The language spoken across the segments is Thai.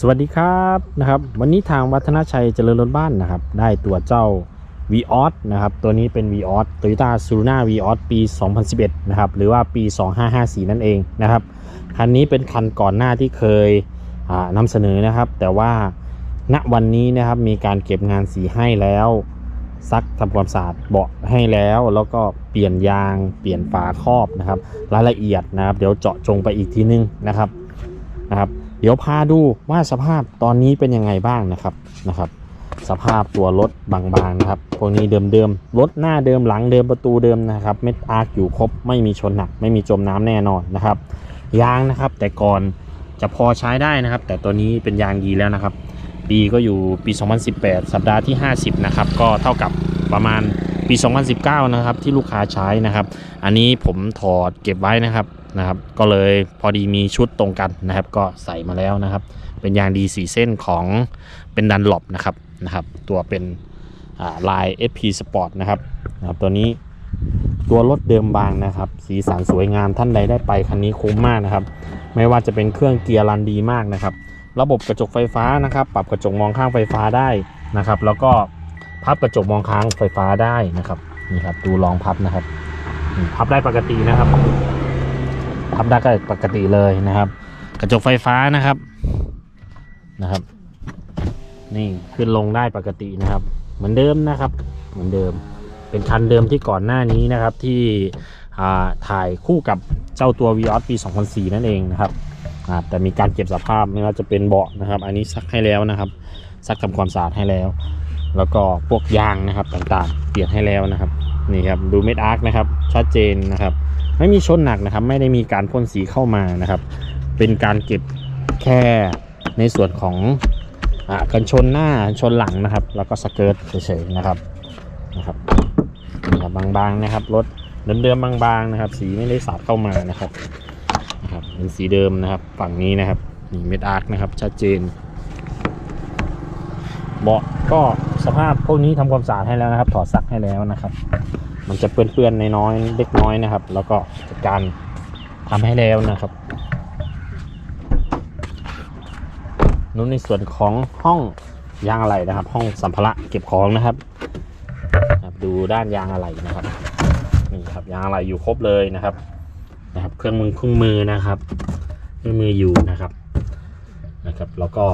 สวัสดีครับนะครับวันนี้ทางวัฒนชัยเจริญรถบ้านนะครับ ได้ตัวเจ้า v ีออสนะครับตัวนี้เป็น v ีออสโตโยต้าซูรุน่าวีออสปี 2011 นะครับหรือว่าปี 2554 นั่นเองนะครับคันนี้เป็นคันก่อนหน้าที่เคยอ่านำเสนอนะครับ แต่ว่าณวันนี้นะครับมีการเก็บงานสีให้แล้วซักทำความสะอาดเบาะให้แล้วแล้วก็เปลี่ยนยาง เปลี่ยนฝาครอบนะครับ รายละเอียดนะครับ เดี๋ยวเจาะจงไปอีกทีนึงนะครับนะครับ เดี๋ยวพาดูว่าสภาพตอนนี้เป็นยังไงบ้างนะครับนะครับ สภาพตัวรถบางๆนะครับพวกนี้เดิมๆรถหน้าเดิมหลังเดิมประตูเดิมนะครับเม็ดอาร์คอยู่ครบไม่มีชนหนัก ไม่มีจมน้ำแน่นอนนะครับ ยางนะครับแต่ก่อนจะพอใช้ได้นะครับ แต่ตัวนี้เป็นยางยีแล้วนะครับ ปีก็อยู่ปี 2018 สัปดาห์ที่ 50 นะครับ ก็เท่ากับประมาณปี 2019 นะครับ ที่ลูกค้าใช้นะครับ อันนี้ผมถอดเก็บไว้นะครับ นะครับ ก็เลยพอดีมีชุดตรงกันนะครับ ก็ใส่มาแล้วนะครับ เป็นยางดีสีเส้นของเป็นดันหลบนะครับนะครับ ตัวเป็นลาย SP Sport นะครับนะครับ ตัวนี้ตัวรถเดิมบางนะครับ สีสันสวยงามท่านใดได้ไปคันนี้คุ้มมากนะครับ ไม่ว่าจะเป็นเครื่องเกียร์รันดีมากนะครับ ระบบกระจกไฟฟ้านะครับ ปรับกระจกมองข้างไฟฟ้าได้นะครับ แล้วก็พับกระจกมองข้างไฟฟ้าได้นะครับนี่ครับดูลองพับนะครับ พับได้ปกตินะครับ พับได้ก็ปกติเลยนะครับ กระจกไฟฟ้านะครับนะครับ นี่ขึ้นลงได้ปกตินะครับ เหมือนเดิมนะครับ เหมือนเดิม เป็นคันเดิมที่ก่อนหน้านี้นะครับที่อ่าถ่ายคู่กับเจ้าตัว v ีออสปี 2004 นั่นเองนะครับอ่าแต่มีการเก็บสภาพไม่ว่าจะเป็นเบาะนะครับ อันนี้ซักให้แล้วนะครับ ซักทำความสะอาดให้แล้ว แล้วก็พวกยางนะครับต่างๆ เปลี่ยนให้แล้วนะครับ นี่ครับดูเม็ดอาร์คนะครับ ชัดเจนนะครับ ไม่มีชนหนักนะครับ ไม่ได้มีการพ่นสีเข้ามานะครับ เป็นการเก็บแค่ในส่วนของอกันชนหน้าชนหลังนะครับ แล้วก็สเกิร์ตเฉยๆนะครับนะครับบางๆนะครับรถเดิมๆบางๆนะครับ สีไม่ได้สาดเข้ามานะครับนะครับเป็นสีเดิมนะครับ ฝั่งนี้นะครับมีเม็ดอาร์คนะครับชัดเจนเบาะก็สภาพพวกนี้ทำความสะอาดให้แล้วนะครับ ถอดซักให้แล้วนะครับ มันจะเปื้อนๆนน้อยๆเล็กน้อยนะครับ แล้วก็จัดการทำให้แล้วนะครับนู้นในส่วนของห้องยางอะไหล่นะครับ ห้องสัมภาระเก็บของนะครับนะครับ ดูด้านยางอะไหล่นะครับนี่ครับยางอะไหล่อยู่ครบเลยนะครับนะครับ เครื่องมือเครื่องมือนะครับเครื่องมืออยู่นะครับนะครับ แล้วก็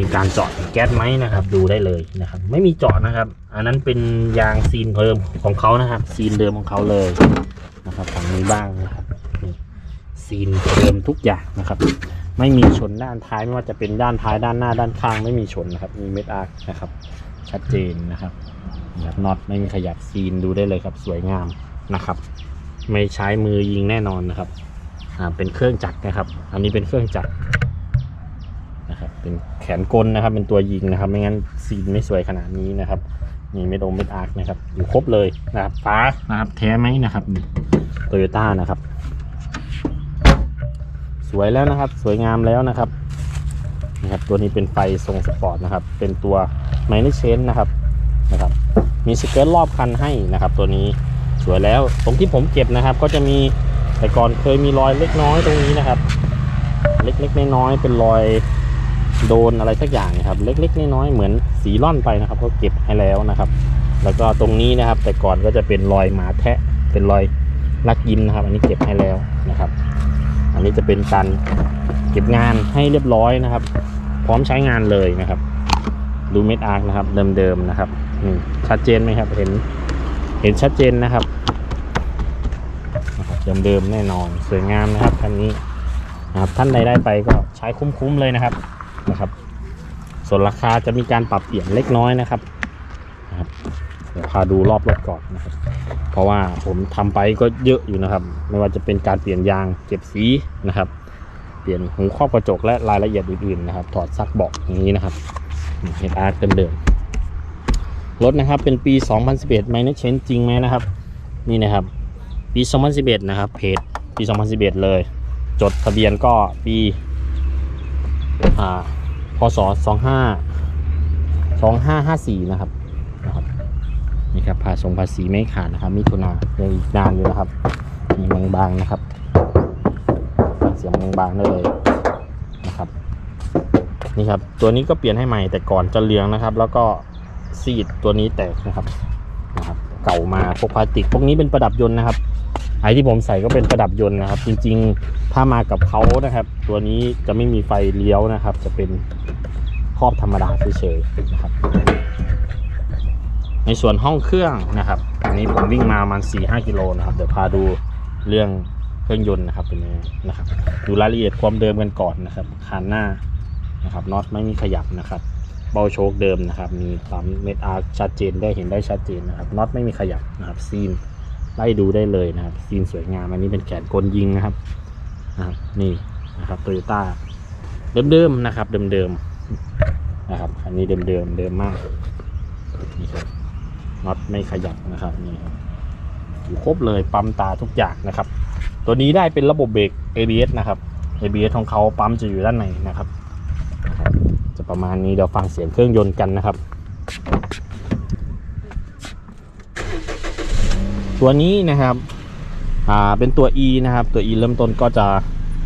มีการเจาะแก๊สไหมนะครับ ดูได้เลยนะครับ ไม่มีเจาะนะครับ อันนั้นเป็นยางซีนเดิมของเขานะครับ ซีนเดิมของเขาเลยนะครับฝั่งนี้บ้างนะครับซีนเดิมทุกอย่างนะครับ ไม่มีชนด้านท้ายไม่ว่าจะเป็นด้านท้ายด้านหน้าด้านข้างไม่มีชนนะครับ มีเม็ดอาร์คนะครับ ชัดเจนนะครับนะครับน็อตไม่มีขยับซีนดูได้เลยครับ สวยงามนะครับ ไม่ใช้มือยิงแน่นอนนะครับอ่าเป็นเครื่องจักรนะครับ อันนี้เป็นเครื่องจักร เป็นแขนกลนะครับ เป็นตัวยิงนะครับ ไม่งั้นซีนไม่สวยขนาดนี้นะครับมีเม็ดองเม็ดอาร์คนะครับอยู่ครบเลยนะครับฟ้านะครับ แท้ไหมนะครับโตโยต้านะครับ สวยแล้วนะครับ สวยงามแล้วนะครับนะครับ ตัวนี้เป็นไฟทรงสปอร์ตนะครับ เป็นตัวไมเนเชนนะครับนะครับ มีสเกิร์ตรอบคันให้นะครับ ตัวนี้สวยแล้วตรงที่ผมเก็บนะครับ ก็จะมีแต่ก่อนเคยมีรอยเล็กน้อยตรงนี้นะครับ เล็กๆน้อยๆเป็นรอย โดนอะไรสักอย่างนะครับ เล็กๆน้อยๆเหมือนสีร่อนไปนะครับก็เก็บให้แล้วนะครับ แล้วก็ตรงนี้นะครับ แต่ก่อนก็จะเป็นรอยหมาแทะเป็นรอยลักยิ้มนะครับ อันนี้เก็บให้แล้วนะครับ อันนี้จะเป็นการเก็บงานให้เรียบร้อยนะครับ พร้อมใช้งานเลยนะครับ ดูเม็ดอาร์คนะครับเดิมๆนะครับชัดเจนไหมครับเห็นเห็นชัดเจนนะครับนะครับเดิมๆแน่นอนสวยงามนะครับคันนี้นะครับท่านใดได้ไปก็ใช้คุ้มๆเลยนะครับ นะครับ ส่วนราคาจะมีการปรับเปลี่ยนเล็กน้อยนะครับนะครับเดี๋ยวพาดูรอบรถก่อนนะครับ เพราะว่าผมทำไปก็เยอะอยู่นะครับ ไม่ว่าจะเป็นการเปลี่ยนยางเก็บสีนะครับ เปลี่ยนหูครอบกระจกและรายละเอียดอื่นๆนะครับ ถอดซักเบาะอย่างนี้นะครับเห็นอาร์ตเดิมๆรถนะครับเป็นปี 2011ไม่ได้เชนจริงไหมนะครับ นี่นะครับ ปี 2011 นะครับเพจปี 2011 เลย จดทะเบียนก็ปี อ่าพศ25 2554นะครับนะครับนี่ครับภาษงภาษีไม่ขาดนะครับมิถุนายังอีกนานอยู่นะครับ มีบางๆนะครับเสียงบางๆได้เลยนะครับนี่ครับ ตัวนี้ก็เปลี่ยนให้ใหม่แต่ก่อนจะเหลืองนะครับ แล้วก็ซีดตัวนี้แตกนะครับนะครับ เก่ามาพวกพลาสติกพวกนี้เป็นประดับยนต์นะครับ ไอที่ผมใส่ก็เป็นประดับยนต์นะครับ จริงๆ ถ้ามากับเขานะครับ ตัวนี้จะไม่มีไฟเลี้ยวนะครับ จะเป็นครอบธรรมดาเฉยๆนะครับ ในส่วนห้องเครื่องนะครับอันนี้ผมวิ่งมาประมาณ4 5กิโลนะครับ เดี๋ยวพาดูเรื่องเครื่องยนต์นะครับเป็นยังไงนะครับ ดูรายละเอียดความเดิมกันก่อนนะครับคานหน้านะครับน็อตไม่มีขยับนะครับเบาโชคเดิมนะครับ มีปั๊มเม็ดอาร์ชัดเจนได้เห็นได้ชัดเจนนะครับน็อตไม่มีขยับนะครับซีน ไล่ดูได้เลยนะครับซีนสวยงามอันนี้เป็นแขนกลยิงนะครับนะครับนี่นะครับโตโยต้าเดิมๆนะครับเดิมๆนะครับ อันนี้เดิมๆเดิมมากนี่ครับน็อตไม่ขยับนะครับนี่ครับอยู่ครบเลยปั๊มตาทุกอย่างนะครับ ตัวนี้ได้เป็นระบบเบรก ABS นะครับ ABS ของเขาปั๊มจะอยู่ด้านในนะครับนะครับจะประมาณนี้เดี๋ยวฟังเสียงเครื่องยนต์กันนะครับ ตัวนี้นะครับอ่าเป็นตัว E นะครับ ตัว E เริ่มต้นก็จะ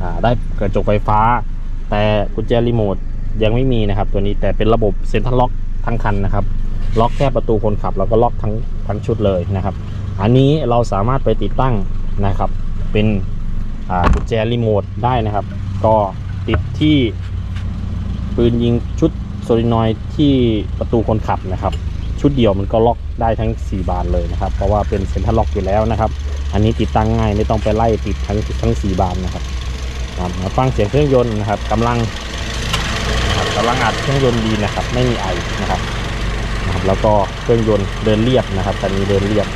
อ่าได้กระจกไฟฟ้า แต่กุญแจรีโมทยังไม่มีนะครับ ตัวนี้แต่เป็นระบบเซ็นทรัลล็อกทั้งคันนะครับ ล็อกแค่ประตูคนขับ แล้วก็ล็อกทั้งทั้งชุดเลยนะครับ อันนี้เราสามารถไปติดตั้งนะครับ เป็นอ่ากุญแจรีโมทได้นะครับ ก็ติดที่ปืนยิงชุดโซลินอยที่ประตูคนขับนะครับ ชุดเดียวมันก็ล็อก ได้ทั้ง 4 บานเลยนะครับ เพราะว่าเป็นเซ็นทรัลล็อกอยู่แล้วนะครับ อันนี้ติดตั้งง่ายไม่ต้องไปไล่ติดทั้งทั้ง 4 บานนะครับมาฟังเสียงเครื่องยนต์นะครับกำลังกำลังอัดเครื่องยนต์ดีนะครับ ไม่มีไอนะครับนะครับ แล้วก็เครื่องยนต์เดินเรียบนะครับคันนี้เดินเรียบ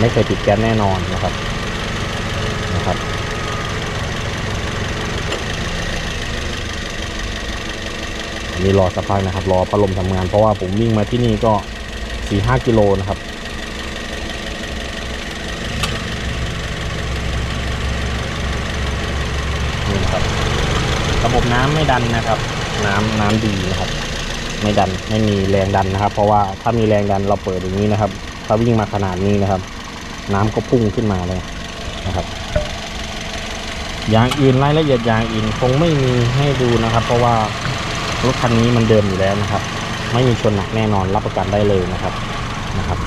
ไม่เคยติดแก๊สแน่นอนนะครับนะครับอันนี้รอสักพักนะครับ รอพัดลมทำงานเพราะว่าผมวิ่งมาที่นี่ก็ 4ี่ห้ากิโลนะครับ นี่นะครับระบบน้ำไม่ดันนะครับ น้ำน้ำดีนะครับ ไม่ดันไม่มีแรงดันนะครับ เพราะว่าถ้ามีแรงดันเราเปิดอย่างนี้นะครับถ้าวิ่งมาขนาดนี้นะครับ น้ำก็พุ่งขึ้นมาเลยนะครับอย่างอื่นรายละเอียดอย่างอื่นคงไม่มีให้ดูนะครับ เพราะว่ารถคันนี้มันเดิมอยู่แล้วนะครับ ไม่มีชนหนักแน่นอนรับประกันได้เลยนะครับนะครับ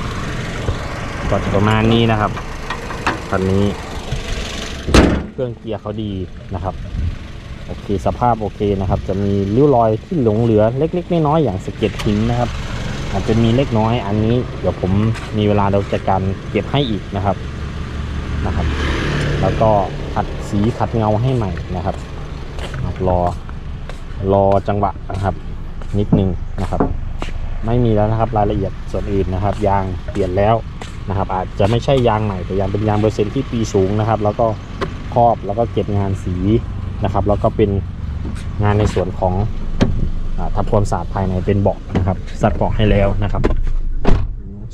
ก็จะประมาณนี้นะครับคันนี้ เครื่องเกียร์เขาดีนะครับ โอเคสภาพโอเคนะครับ จะมีริ้วรอยที่หลงเหลือเล็ก ๆ น้อยๆอย่างสะเก็ดหินนะครับ อาจจะมีเล็กน้อยอันนี้ เดี๋ยวผมมีเวลาเราจะการเก็บให้อีกนะครับนะครับ แล้วก็ขัดสีขัดเงาให้ใหม่นะครับรอรอจังหวะนะครับ นิดนึงนะครับ ไม่มีแล้วนะครับรายละเอียดส่วนอื่นนะครับ ยางเปลี่ยนแล้วนะครับ อาจจะไม่ใช่ยางใหม่แต่ยางเป็นยางเปอร์เซ็นต์ที่ปีสูงนะครับ แล้วก็ครอบแล้วก็เก็บงานสีนะครับ แล้วก็เป็นงานในส่วนของอาทำความสะอาดภายในเป็นเบาะนะครับสัดเบาะให้แล้วนะครับ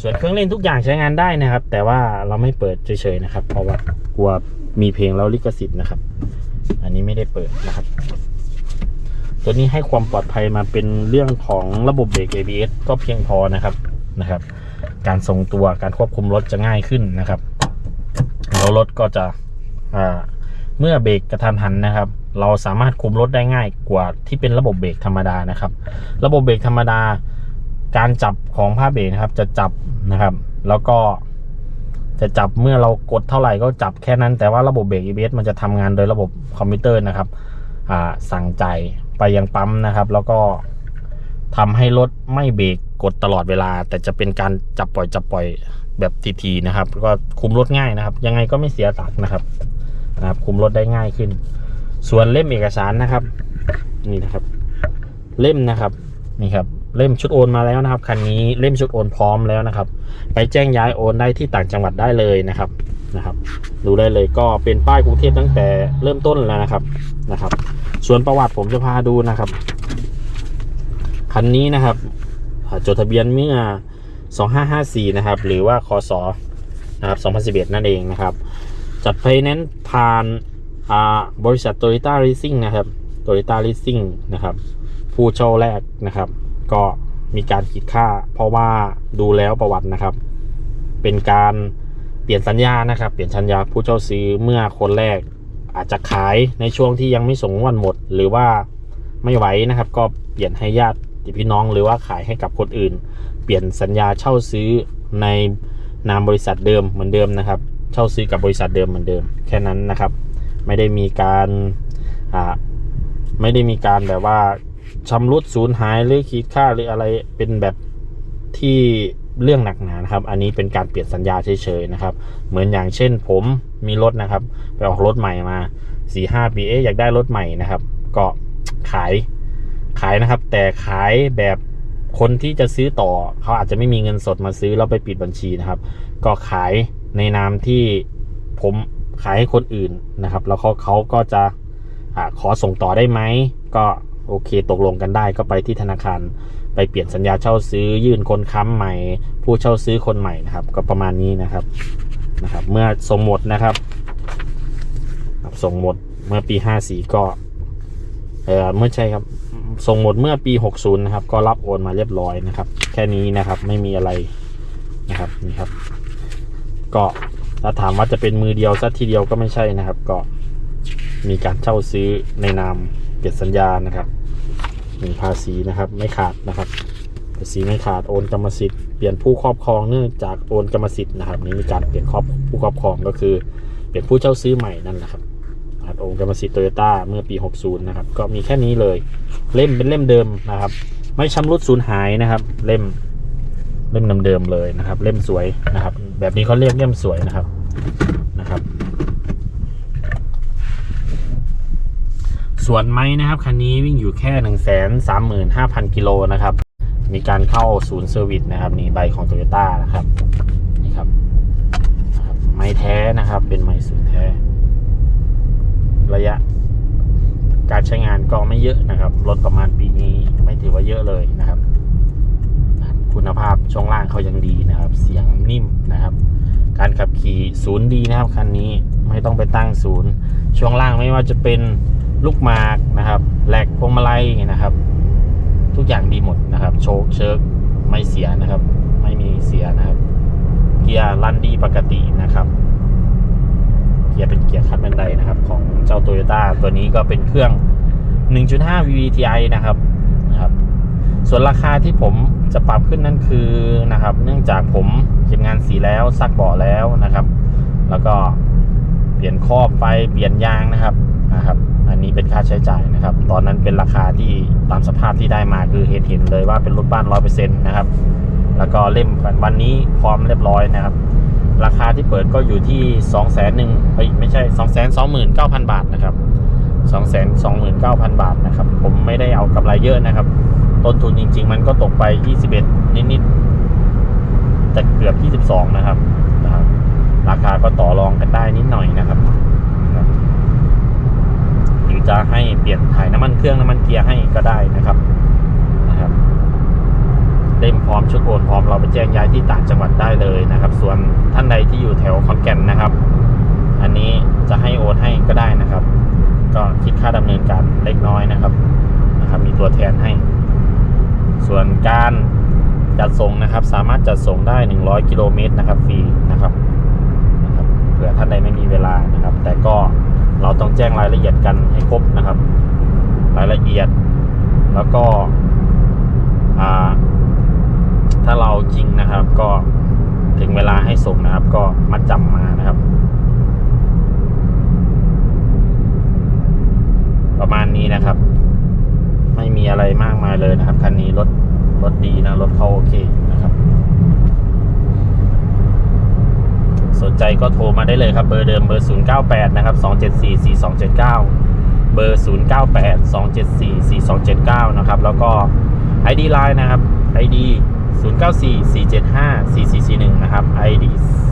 ส่วนเครื่องเล่นทุกอย่างใช้งานได้นะครับ แต่ว่าเราไม่เปิดเฉยๆนะครับ เพราะว่ากลัวมีเพลงแล้วลิขสิทธิ์นะครับ อันนี้ไม่ได้เปิดนะครับ ตัวนี้ให้ความปลอดภัยมาเป็นเรื่องของระบบเบรก ABS ก็เพียงพอนะครับนะครับ การทรงตัวการควบคุมรถจะง่ายขึ้นนะครับแล้วรถก็จะเมื่อเบรกกระทันหันนะครับ เราสามารถคุมรถได้ง่ายกว่าที่เป็นระบบเบรกธรรมดานะครับ ระบบเบรกธรรมดา การจับของผ้าเบรกนะครับจะจับนะครับ แล้วก็จะจับเมื่อเรากดเท่าไหร่ก็จับแค่นั้นแต่ว่าระบบเบรก ABS มันจะทำงานโดยระบบคอมพิวเตอร์นะครับสั่งใจ ไปยังปั๊มนะครับ แล้วก็ทำให้รถไม่เบรกกดตลอดเวลา แต่จะเป็นการจับปล่อยจับปล่อยแบบทีๆนะครับ ก็คุมรถง่ายนะครับ ยังไงก็ไม่เสียตักนะครับนะครับ คุมรถได้ง่ายขึ้น ส่วนเล่มเอกสารนะครับ นี่นะครับ เล่มนะครับนี่ครับเล่มชุดโอนมาแล้วนะครับคันนี้เล่มชุดโอนพร้อมแล้วนะครับ ไปแจ้งย้ายโอนได้ที่ต่างจังหวัดได้เลยนะครับ นะครับ ดูได้เลยก็เป็นป้ายกรุงเทพตั้งแต่เริ่มต้นแล้วนะครับนะครับ ส่วนประวัติผมจะพาดูนะครับคันนี้นะครับจดทะเบียนเมื่อ 2554 นะครับ หรือว่าคศนะครับ2011 นั่นเองนะครับ จัดไฟแนนซ์ผ่านอ่าบริษัท Toyota Leasing นะครับ Toyota Leasing นะครับ ผู้เช่าแรกนะครับ ก็มีการขีดค่า เพราะว่าดูแล้วประวัตินะครับ เป็นการ เปลี่ยนสัญญานะครับ เปลี่ยนสัญญาผู้เช่าซื้อเมื่อคนแรกอาจจะขายในช่วงที่ยังไม่ส่งวันหมด หรือว่าไม่ไหวนะครับ ก็เปลี่ยนให้ญาติพี่น้องหรือว่าขายให้กับคนอื่น เปลี่ยนสัญญาเช่าซื้อในนามบริษัทเดิมเหมือนเดิมนะครับ เช่าซื้อกับบริษัทเดิมเหมือนเดิม แค่นั้นนะครับ ไม่ได้มีการอ่าไม่ได้มีการแบบว่าชำรุดสูญหายหรือขีดค่าหรืออะไรเป็นแบบที่ เรื่องหนักหนานะครับ อันนี้เป็นการเปลี่ยนสัญญาเฉยๆนะครับ เหมือนอย่างเช่น ผมมีรถนะครับ ไปออกรถใหม่มาสี่ห้าปีเอ๊ะอยากได้รถใหม่นะครับ ก็ขายขายนะครับ แต่ขายแบบคนที่จะซื้อต่อเขาอาจจะไม่มีเงินสดมาซื้อแล้วไปปิดบัญชีนะครับ ก็ขายในนามที่ผมขายให้คนอื่นนะครับ แล้วเขาเขาก็จะอขอส่งต่อได้ไหมก็โอเคตกลงกันได้ก็ไปที่ธนาคาร ไปเปลี่ยนสัญญาเช่าซื้อยื่นคนค้ำใหม่ ผู้เช่าซื้อคนใหม่นะครับ ก็ประมาณนี้นะครับนะครับ เมื่อส่งหมดนะครับส่งหมดเมื่อปี54ก็เออเมื่อใช่ครับส่งหมดเมื่อปี60นะครับ ก็รับโอนมาเรียบร้อยนะครับ แค่นี้นะครับไม่มีอะไรนะครับนี่ครับ ก็ถ้าถามว่าจะเป็นมือเดียวซะทีเดียวก็ไม่ใช่นะครับ ก็มีการเช่าซื้อในนามเปลี่ยนสัญญานะครับ มีภาษีนะครับ ไม่ขาดนะครับ ภาษีไม่ขาดโอนกรรมสิทธิ์เปลี่ยนผู้ครอบครองเนื่องจากโอนกรรมสิทธิ์นะครับนี่มีการเปลี่ยนครอบผู้ครอบครองก็คือ เปลี่ยนผู้เช่าซื้อใหม่นั่นแหละครับนะครับโอนกรรมสิทธิ์โตโยต้าเมื่อปี 60 นะครับ ก็มีแค่นี้เลยเล่มเป็นเล่มเดิมนะครับ ไม่ชำรุดสูญหายนะครับ เล่มเล่มเดิมๆเลยนะครับ เล่มสวยนะครับ แบบนี้เขาเรียกเล่มสวยนะครับนะครับ ส่วนไม้นะครับ คันนี้วิ่งอยู่แค่ 1 3 5 0 0 0 กิโลนะครับ มีการเข้าศูนย์เซอร์วิสนะครับนี่ใบของ t o y ยต้านะครับนี่ครับนะครับ ไม้แท้นะครับ เป็นไม้ศูนย์แท้ ระยะ การใช้งานก็ไม่เยอะนะครับรถประมาณปีนี้ไม่ถือว่าเยอะเลยนะครับ คุณภาพช่วงล่างเขายังดีนะครับ เสียงนิ่มนะครับ การขับขี่ศูนย์ดีนะครับคันนี้ไม่ต้องไปตั้งศูนย์ ช่วงล่างไม่ว่าจะเป็น ลูกหมากนะครับแหลกพวงมาลัยนะครับ ทุกอย่างดีหมดนะครับ โชคเชิกไม่เสียนะครับ ไม่มีเสียนะครับ เกียร์ลันดีปกตินะครับ เกียร์เป็นเกียร์คัดบันไดนะครับ ของเจ้าโตโยต้าตัวนี้ก็เป็นเครื่อง 1.5 VVTi นะครับนะครับ ส่วนราคาที่ผมจะปรับขึ้นนั่นคือนะครับ เนื่องจากผมเก็บงานสีแล้วซักเบาะแล้วนะครับ แล้วก็เปลี่ยนครอบไฟเปลี่ยนยางนะครับนะครับ อันนี้เป็นค่าใช้จ่ายนะครับ ตอนนั้นเป็นราคาที่ตามสภาพที่ได้มาคือเห็นเห็นเลยว่าเป็นรถบ้านร้อยเปอร์เซ็นต์นะครับ แล้วก็เล่มวันนี้พร้อมเรียบร้อยนะครับ ราคาที่เปิดก็อยู่ที่2องแสนหนึ่งไม่ใช่2องแสนสองหมื่นเก้าพันบาทนะครับ2องแสนสองหมื่นเก้าพันบาทนะครับ ผมไม่ได้เอากำไรเยอะนะครับ ต้นทุนจริง ๆ มันก็ตกไป21นิดๆจะเกือบ22นะครับนะครับ ราคาก็ต่อรองกันได้นิดหน่อยนะครับ จะให้เปลี่ยนถ่ายน้ำมันเครื่องน้ำมันเกียร์ให้ก็ได้นะครับนะครับเล่มพร้อมชุดโอนพร้อมเราไปแจ้งย้ายที่ต่างจังหวัดได้เลยนะครับ ส่วนท่านใดที่อยู่แถวขอนแก่นนะครับ อันนี้จะให้โอนให้ก็ได้นะครับ ก็คิดค่าดำเนินการเล็กน้อยนะครับนะครับ มีตัวแทนให้ ส่วนการจัดส่งนะครับ สามารถจัดส่งได้ 100 กิโลเมตรนะครับฟรีนะครับนะครับเผื่อท่านใดไม่มีเวลานะครับ แต่ก็ เราต้องแจ้งรายละเอียดกันให้ครบนะครับ รายละเอียด แล้วก็ถ้าเราจริงนะครับ ก็ถึงเวลาให้ส่งนะครับ ก็มัดจำมานะครับ ประมาณนี้นะครับ ไม่มีอะไรมากมายเลยนะครับ คันนี้รถรถดีนะรถเขาโอเคนะครับ สนใจก็โทรมาได้ เลยครับ เบอร์เดิมเบอร์ 098 นะครับ 274 4279 เบอร์ 098 274 4279 นะครับ แล้วก็ ID Line นะครับ ID 094 475 4441 นะครับ ID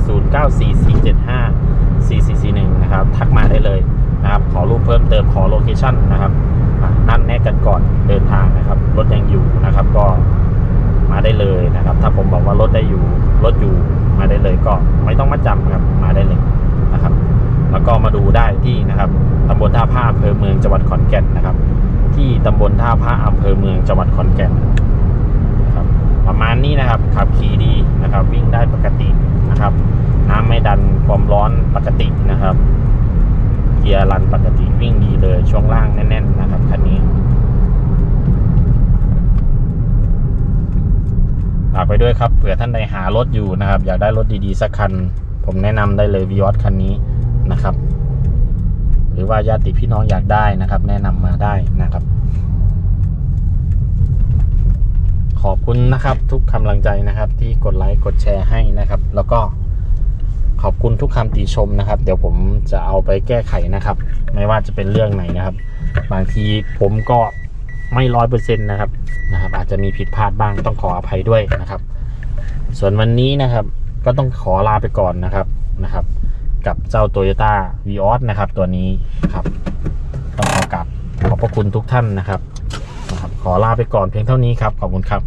094 475 4441 นะครับ ทักมาได้เลยนะครับ ขอรูปเพิ่มเติมขอโลเคชั่นนะครับนั่นแน่กันก่อนเดินทางนะครับ รถยังอยู่นะครับ ก็มาได้เลยนะครับ ถ้าผมบอกว่ารถได้อยู่ รถอยู่ มาได้เลยก็ไม่ต้องมาจำครับมาได้เลยนะครับ แล้วก็มาดูได้ที่นะครับตำบลท่าผ้าอำเภอเมืองจังหวัดขอนแก่นนะครับ ที่ตำบลท่าผ้าอำเภอเมืองจังหวัดขอนแก่นนะครับประมาณนี้นะครับขับขี่ดีนะครับ วิ่งได้ปกตินะครับ น้ำไม่ดันความร้อนปกตินะครับ เกียร์รันปกติวิ่งดีเลยช่วงล่างแน่น ๆ นะครับคันนี้ากไว้ด้วยครับเผื่อท่านใดหารถอยู่นะครับ อยากได้รถดีๆสักคัน ผมแนะนำได้เลยวิออสคันนี้นะครับ หรือว่าญาติพี่น้องอยากได้นะครับ แนะนำมาได้นะครับ ขอบคุณนะครับ ทุกกำลังใจนะครับ ที่กดไลค์กดแชร์ให้นะครับ แล้วก็ขอบคุณทุกคำติชมนะครับ เดี๋ยวผมจะเอาไปแก้ไขนะครับ ไม่ว่าจะเป็นเรื่องไหนนะครับ บางทีผมก็ ไม่ร้อยเปอร์เซ็นต์นะครับนะครับ อาจจะมีผิดพลาดบ้างต้องขออภัยด้วยนะครับ ส่วนวันนี้นะครับ ก็ต้องขอลาไปก่อนนะครับนะครับ กับเจ้า Toyota v ีออนะครับตัวนี้ครับต้องขอกลับขอบพระคุณทุกท่านนะครับนะครับ ขอลาไปก่อนเพียงเท่านี้ครับ ขอบคุณครับ